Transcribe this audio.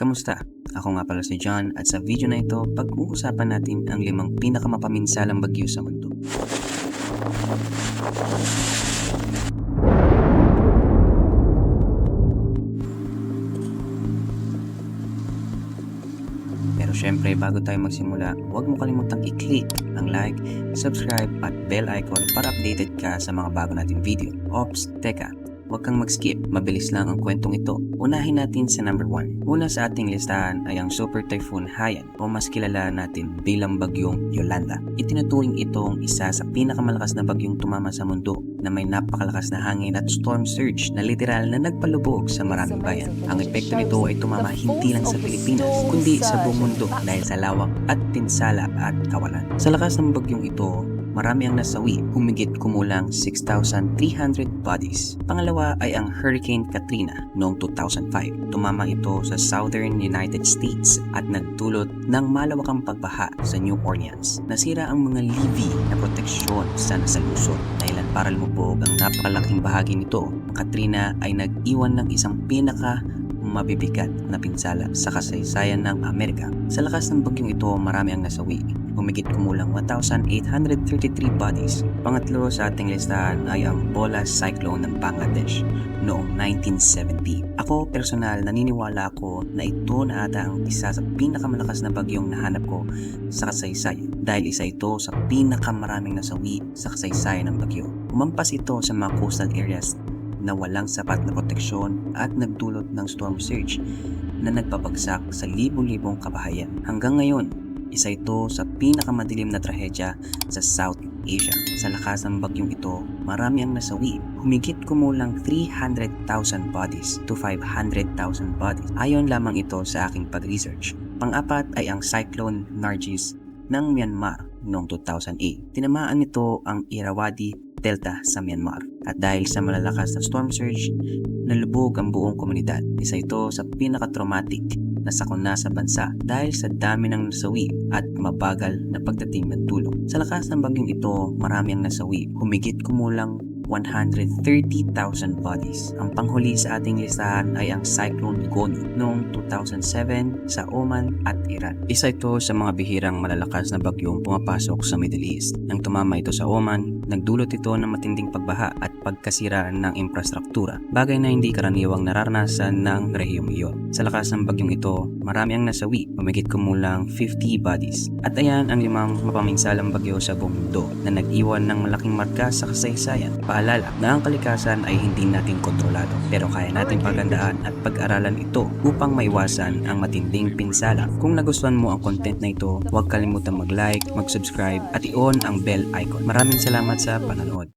Kamusta? Ako nga pala si John at sa video na ito, pag-uusapan natin ang limang pinakamapaminsalang bagyo sa mundo. Pero syempre, bago tayo magsimula, huwag mo kalimutang i-click ang like, subscribe at bell icon para updated ka sa mga bago nating video. Ops, teka, huwag kang mag-skip. Mabilis lang ang kwentong ito. Unahin natin sa number 1. Una sa ating listahan ay ang Super Typhoon Haiyan o mas kilala natin bilang bagyong Yolanda. Itinuturing itong isa sa pinakamalakas na bagyong tumama sa mundo na may napakalakas na hangin at storm surge na literal na nagpalubog sa maraming bayan. Ang epekto nito ay tumama hindi lang sa Pilipinas, kundi sa buong mundo dahil sa lawak at pinsala at kawalan. Sa lakas ng bagyong ito, marami ang nasawi, humigit kumulang 6,300 bodies. Pangalawa ay ang Hurricane Katrina noong 2005. Tumama ito sa southern United States at nagdulot ng malawakang pagbaha sa New Orleans. Nasira ang mga levee na proteksyon sa nasalusot dahilan para lumubog ang napakalaking bahagi nito. Katrina ay nag-iwan ng isang pinaka mabibigat na pinsala sa kasaysayan ng Amerika. Sa lakas ng bagyong ito, marami ang nasawi. Humigit kumulang 1,833 bodies. Pangatlo sa ating listahan ay ang Bola Cyclone ng Bangladesh noong 1970. Ako personal naniniwala ako na ito na ata ang isa sa pinakamalakas na bagyong nahanap ko sa kasaysayan dahil isa ito sa pinakamaraming nasawi sa kasaysayan ng bagyo. Umampas ito sa mga coastal areas na walang sapat na proteksyon at nagdulot ng storm surge na nagpabagsak sa libo-libong kabahayan. Hanggang ngayon, isa ito sa pinakamadilim na trahedya sa South Asia. Sa lakas ng bagyong ito, marami ang nasawi. Humigit kumulang 300,000 bodies to 500,000 bodies. Ayon lamang ito sa aking pag-research. Pang-apat ay ang Cyclone Nargis ng Myanmar noong 2008. Tinamaan nito ang Irrawaddy Delta sa Myanmar. At dahil sa malalakas na storm surge, nalubog ang buong komunidad. Isa ito sa pinaka-traumatic na sakuna sa bansa dahil sa dami ng nasawi at mabagal na pagdating ng tulong. Sa lakas ng bagyong ito, marami ang nasawi. Humigit kumulang 130,000 bodies. Ang panghuli sa ating listahan ay ang Cyclone Goni noong 2007 sa Oman at Iran. Isa ito sa mga bihirang malalakas na bagyong pumapasok sa Middle East. Nang tumama ito sa Oman, nagdulot ito ng matinding pagbaha at pagkasira ng infrastruktura, bagay na hindi karaniwang nararanasan ng rehiyong iyon. Sa lakas ng bagyong ito, marami ang nasawi, humigit kumulang 50 bodies. At ayan ang limang mapaminsalang bagyo sa buong mundo na nag-iwan ng malaking marka sa kasaysayan. Paalala na ang kalikasan ay hindi natin kontrolado pero kaya natin pagandaan at pag-aralan ito upang maiwasan ang matinding pinsala. Kung nagustuhan mo ang content na ito, huwag kalimutan mag-like, mag-subscribe at i-on ang bell icon. Maraming salamat sa panonood.